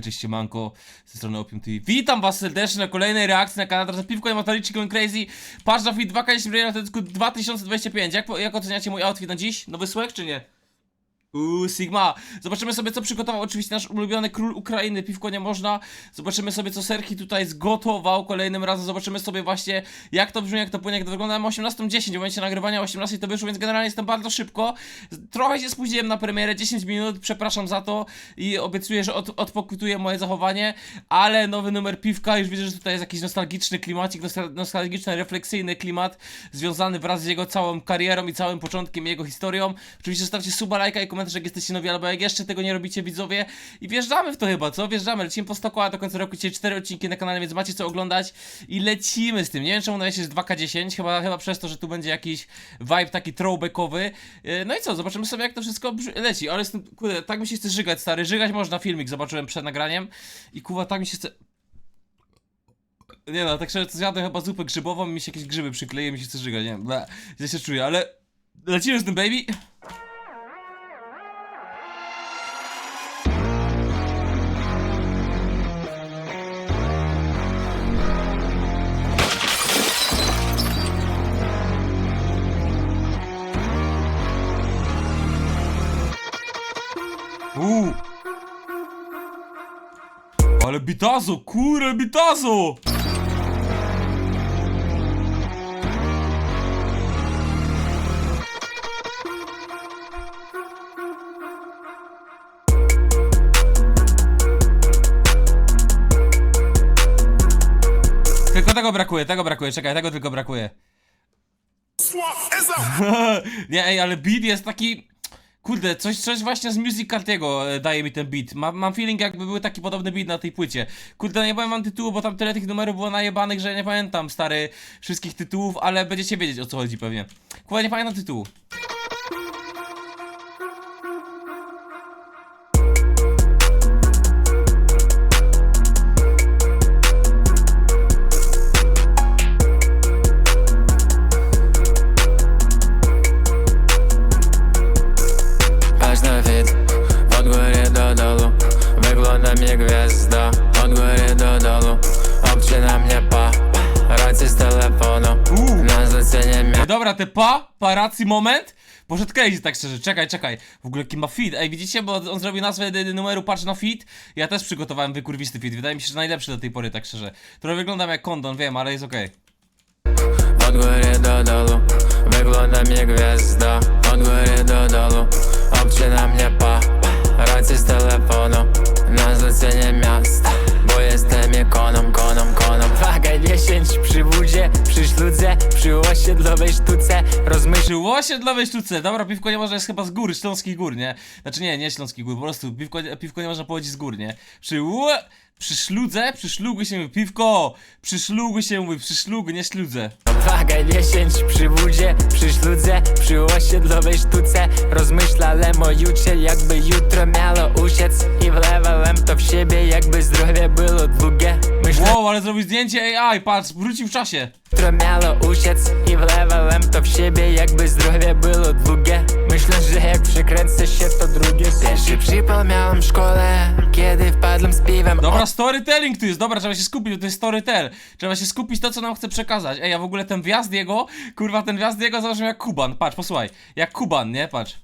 Cześć, manko, ze strony Opium TV. Witam was serdecznie na kolejnej reakcji na kanał Teraz Piwko i Matalici Going Crazy. Patrz na fit 2K na teledysku 2025. Jak, jak oceniacie mój outfit na dziś? Nowy słek czy nie? Uuu, Sigma. Zobaczymy sobie, co przygotował oczywiście nasz ulubiony król Ukrainy, piwko nie można. Zobaczymy sobie, co Serki tutaj zgotował kolejnym razem. Zobaczymy sobie właśnie, jak to brzmi, jak to płynie, jak to wygląda. Mam 18.10, w momencie nagrywania 18 to wyszło, więc generalnie jestem bardzo szybko. Trochę się spóźniłem na premierę, 10 minut, przepraszam za to i obiecuję, że od, odpokutuję moje zachowanie, ale nowy numer piwka, już widzę, że tutaj jest jakiś nostalgiczny klimacik, nostal- nostalgiczny, refleksyjny klimat związany wraz z jego całą karierą i całym początkiem, jego historią. Oczywiście zostawcie suba, lajka i komentarz, jak jesteście nowi, albo jak jeszcze tego nie robicie, widzowie. I wjeżdżamy w to chyba, co? Wjeżdżamy, lecimy po 100 koła do końca roku, dzisiaj 4 odcinki na kanale, więc macie co oglądać i lecimy z tym. Nie wiem, czemu na jest 2K10, chyba, chyba przez to, że tu będzie jakiś vibe taki throwbackowy. Yy, No i co, zobaczymy sobie, jak to wszystko leci, ale jestem, kurde, tak mi się chce żygać, stary, żygać można, filmik zobaczyłem przed nagraniem i kuwa, tak mi się chce... Nie no, tak szczerze, zjadłem chyba zupę grzybową mi się jakieś grzyby przykleje, mi się chce żygać, nie wiem, źle się czuję, ale... Lecimy z tym, baby! Ale bitazo, kurde bitazo! Tylko tego brakuje, tego brakuje, czekaj, tego tylko brakuje. Nie, ej, ale beat jest taki. Kurde, coś, coś właśnie z Music Cartiego e, daje mi ten beat. Mam, mam feeling, jakby był taki podobny beat na tej płycie. Kurde, nie powiem wam tytułu, bo tam tyle tych numerów było najebanych, że nie pamiętam stary wszystkich tytułów, ale będziecie wiedzieć o co chodzi pewnie. Kurde, nie pamiętam tytułu. Jak gwiazda, od góry do dołu Obczyna mnie pa, racy z telefonu Na zlecenie Ej, dobra, te pa, paracji moment. Poszedł crazy tak szczerze, czekaj, czekaj. W ogóle jaki ma feed. Ej, widzicie, bo on zrobił nazwę numeru Patrz na feed. Ja też przygotowałem wykurwisty feed. Wydaje mi się, że najlepszy do tej pory, tak szczerze. Trochę wyglądam jak kondon, wiem, ale jest okej. Od góry do dołu Wyglądam jak gwiazda Od góry do dołu Obczyna mnie pa Racy z telefonu Na zlecenie miasta Bo jestem ikoną, koną, koną Waga 10 przy wódzie Przy szludze Przy osiedlowej sztuce Rozmyśl Przy osiedlowej sztuce, dobra, piwko nie można jest chyba z gór, śląskich gór, nie? Znaczy nie, nie śląskich gór, po prostu piwko, piwko nie można pochodzić z gór, nie? Przy ło... Przy szludze, przy szlugu się mówi, piwko! Przy szlugu się mówi, przy szlugu, nie szludze. Waga 10 przy wódzie, przy szludze, przy osiedlowej sztuce Rozmyśla lemo jutrze, jakby jutro miało uciec I wlewałem to w siebie, jakby zdrowie było długie Myślę, Wow, ale zrobił zdjęcie AI, patrz, wrócił w czasie. jutro miało uciec I wlewałem to w siebie, jakby zdrowie było długie Myślę, że jak przykręcę się, to drugie Pierwszy przypał miałem w szkole, kiedy wpadłem z piwem Dobra, storytelling tu jest, dobra, trzeba się skupić, bo to jest storytell. Trzeba się skupić to, co nam chce przekazać. Ej, a w ogóle ten wjazd jego, kurwa, ten wjazd jego założył jak Kuban. Patrz, posłuchaj, jak Kuban, nie? Patrz.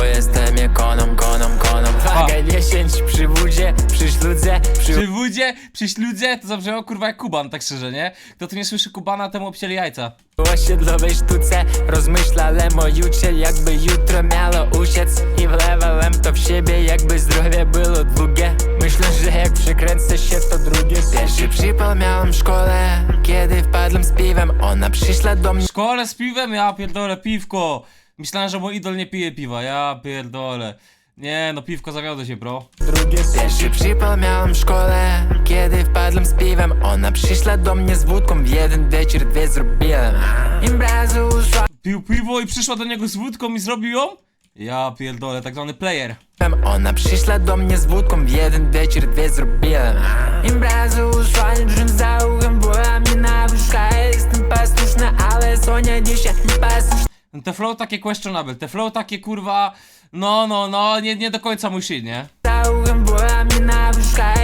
Bo jestem ikoną, koną, koną Waga 10 przy wódzie, przy szludze, przy Przy wódzie, przy śludze, to zabrzmiało kurwa jak Kuban, tak szczerze, nie? Kto tu nie słyszy Kubana, temu obcięli jajca. Osiedlowej sztuce Rozmyśla lemo jutrze, jakby jutro miało uciec I wlewałem to w siebie, jakby zdrowie było długie Myślę, że jak przykręcę się, to drugie Pierwszy przypał miałem w szkole, kiedy wpadłem z piwem Ona przyszła do mnie W szkole z piwem? Ja pierdolę, piwko. Myślałem, że mój idol nie pije piwa, ja pierdolę. Nie, no piwko zawiodło się, bro. Pierwszy przypał miałem w szkole, kiedy wpadłem z piwem Ona przyszła do mnie z wódką, w jeden wieczór dwie zrobiłem Imprezy uszła Pił piwo i przyszła do niego z wódką i zrobił ją? Ja pierdolę, tak zwany player. Ona przyszła do mnie z wódką, w jeden wieczór dwie zrobiłem drżę za uchem, była na Jestem posłuszny, ale Sonia dzisiaj nie posłuszna Te flow takie questionable, te flow takie kurwa. No, no, no, nie, nie do końca mój shit, nie? Za uchem była mnie na wyszka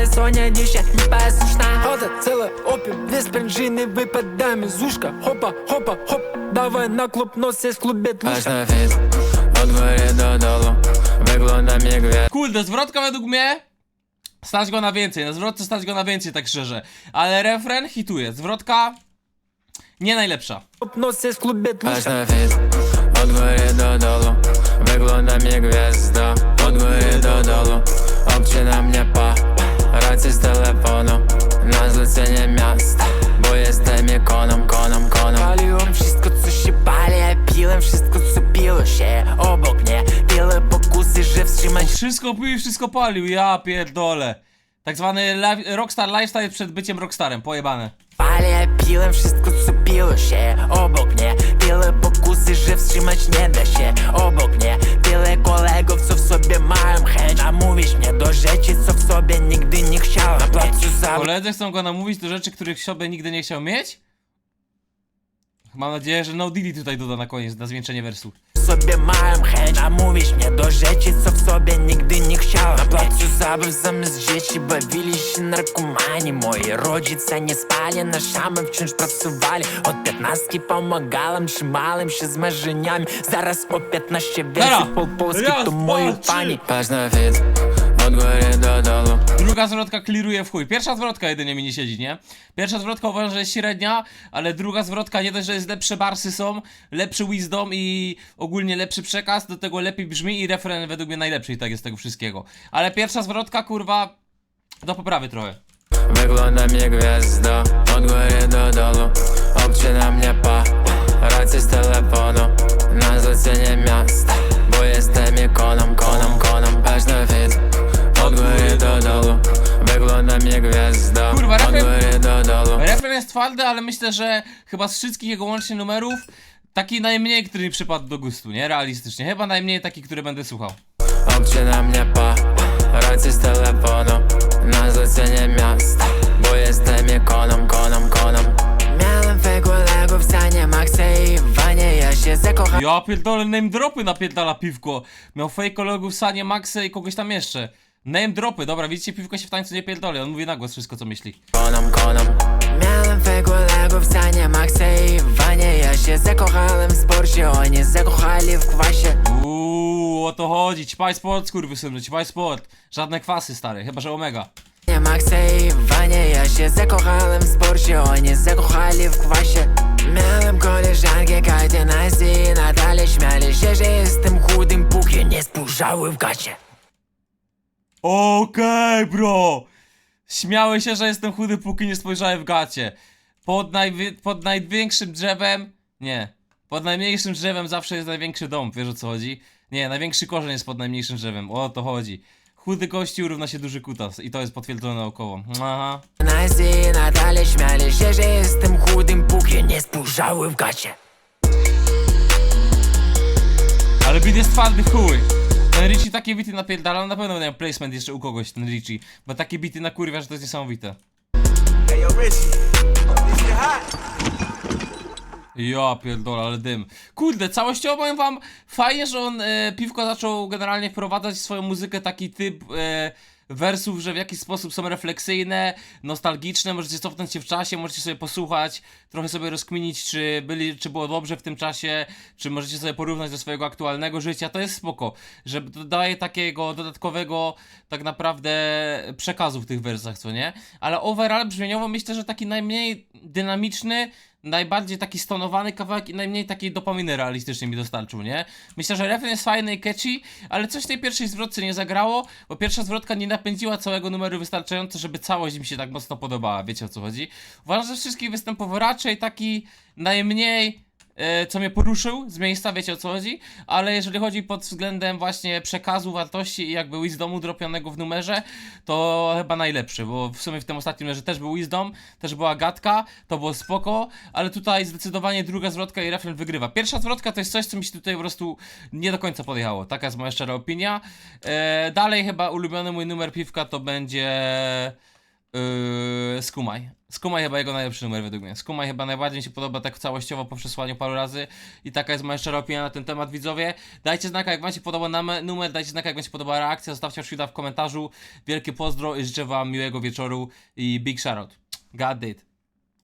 Моя Соня дещать непослушна Это целый опиум, весь пружины выпадаем из ушка Хопа, хопа, хоп, давай на клуб, нос есть клубе Аж на вид, от góry do dolu Wyglądam jak gwiazda Kurde, zwrotka według mnie stać go na więcej, na zwrotce stać go na więcej, tak szczerze. Ale refren hituje, zwrotka nie najlepsza. Нос есть клубе Аж на вид, от góry do dolu Wyglądam jak gwiazda. Od góry do dolu Obcina mnie pa. Rację z telefonu Na zlecenie miasta Bo jestem ikoną, koną, koną Paliłem wszystko co się pali piłem wszystko co piło się Obok mnie. Tyle pokusy, że wstrzymać Wszystko pił i wszystko palił, ja pierdolę. Tak zwany li- rockstar lifestyle przed byciem rockstarem, pojebane. Pali, ja piłem wszystko co piło się. Obok mnie Tyle pokusy, że wstrzymać nie da się. Obok mnie Tyle kolegów, co w sobie mają chęć. Mnie do rzeczy, co w sobie nigdy nie chciałem Koledzy chcą go namówić do rzeczy, których sobie nigdy nie chciał mieć? Mam nadzieję, że no Diddy tutaj doda na koniec, na zwieńczenie wersu. w sobie mają chęć A mówisz mnie do rzeczy, co w sobie nigdy nie chciałem Na placu zabaw zamiast dzieci bawili się narkomani Moi rodzice nie spali, naszami wciąż pracowali Od piętnastki pomagałem, trzymałem się z marzeniami Zaraz o 15 Dobra. więcej pół Polski Raz, to dwa, trzy. pani Patrz na od góry do dolu Druga zwrotka kliruje w chuj. Pierwsza zwrotka jedynie mi nie siedzi, nie? Pierwsza zwrotka uważam, że jest średnia, ale druga zwrotka nie dość, że jest lepsze barsy są, lepszy wisdom i ogólnie lepszy przekaz, do tego lepiej brzmi i refren według mnie najlepszy i tak jest z tego wszystkiego. Ale pierwsza zwrotka, kurwa, do poprawy trochę. Wyglądam jak gwiazda Od góry do dolu Obcina mnie pa Rację z telefonu Na zlecenie jest twardy, ale myślę, że chyba z wszystkich jego łącznie numerów taki najmniej, który mi przypadł do gustu, nie? Realistycznie. Chyba najmniej taki, który będę słuchał. Obcina mnie pa Rację z telefonu Na zlecenie miasta Bo jestem ikoną, koną, koną Miałem kolegów w stanie Maxa i w wanie Ja się zakochałem Ja pierdolę name dropy napierdala piwko. Miał fake kolegów Sanie, Maxę i kogoś tam jeszcze. Name dropy, dobra, widzicie, piwko się w tańcu nie pierdoli, on mówi na głos wszystko co myśli. koną, koną Miałem kolegów w stanie Maxa i wanie Ja się zakochałem w sporcie Oni zakochali w kwasie. Uuu, o to chodzi, ćpaj sport, skurwysynu, ćpaj sport. Żadne kwasy, stare, chyba że omega. Nie Maxa i wanie Ja się zakochałem w sporcie Oni zakochali w kwasie. Miałem koleżankę Kajtę, Nasty i Natalę Śmiali się, że jestem chudym Póki nie spojrzały w gacie Okej, bro! Śmiały się, że jestem chudy, póki nie spojrzałem w gacie. Pod, najwi- pod największym drzewem... Nie. Pod najmniejszym drzewem zawsze jest największy dom, wiesz o co chodzi? Nie, największy korzeń jest pod najmniejszym drzewem, o to chodzi. Chudy gościu równa się duży kutas i to jest potwierdzone naukowo. Aha. Nasty i Natalę Śmiali się, że jestem chudym Póki nie spojrzały w gacie Ale beat jest twardy chuj. Ten Richie takie bity napierdala, on na pewno miał placement jeszcze u kogoś, ten Richie. Bo takie bity na kurwia, że to jest niesamowite. Hey, yo, Richie. Richie hot. Ja pierdolę, ale dym. Kurde, całościowo powiem wam, fajnie, że on, e, Piwko zaczął generalnie wprowadzać w swoją muzykę taki typ e, wersów, że w jakiś sposób są refleksyjne, nostalgiczne, możecie cofnąć się w czasie, możecie sobie posłuchać, trochę sobie rozkminić, czy, byli, czy było dobrze w tym czasie, czy możecie sobie porównać do swojego aktualnego życia, to jest spoko, że daje takiego dodatkowego tak naprawdę przekazu w tych wersach, co nie? Ale overall brzmieniowo myślę, że taki najmniej dynamiczny, najbardziej taki stonowany kawałek i najmniej takiej dopaminy realistycznie mi dostarczył, nie? Myślę, że refren jest fajny i catchy, ale coś w tej pierwszej zwrotce nie zagrało, bo pierwsza zwrotka nie napędziła całego numeru wystarczająco, żeby całość mi się tak mocno podobała, wiecie o co chodzi? Uważam, że wszystkich występował raczej taki najmniej co mnie poruszył z miejsca, wiecie o co chodzi, ale jeżeli chodzi pod względem właśnie przekazu, wartości i jakby wisdomu dropionego w numerze, to chyba najlepszy, bo w sumie w tym ostatnim numerze też był wisdom, też była gadka, to było spoko, ale tutaj zdecydowanie druga zwrotka i refren wygrywa. Pierwsza zwrotka to jest coś, co mi się tutaj po prostu nie do końca podjechało, taka jest moja szczera opinia. E, dalej chyba ulubiony mój numer piwka to będzie... Yy, skumaj. Skumaj chyba jego najlepszy numer według mnie. Skumaj chyba najbardziej mi się podoba tak całościowo po przesłaniu paru razy i taka jest moja szczera opinia na ten temat widzowie. Dajcie znaka jak wam się podoba numer, dajcie znaka jak wam się podoba reakcja, zostawcie oczywiście w komentarzu. Wielkie pozdro i życzę wam miłego wieczoru i big shoutout. God did.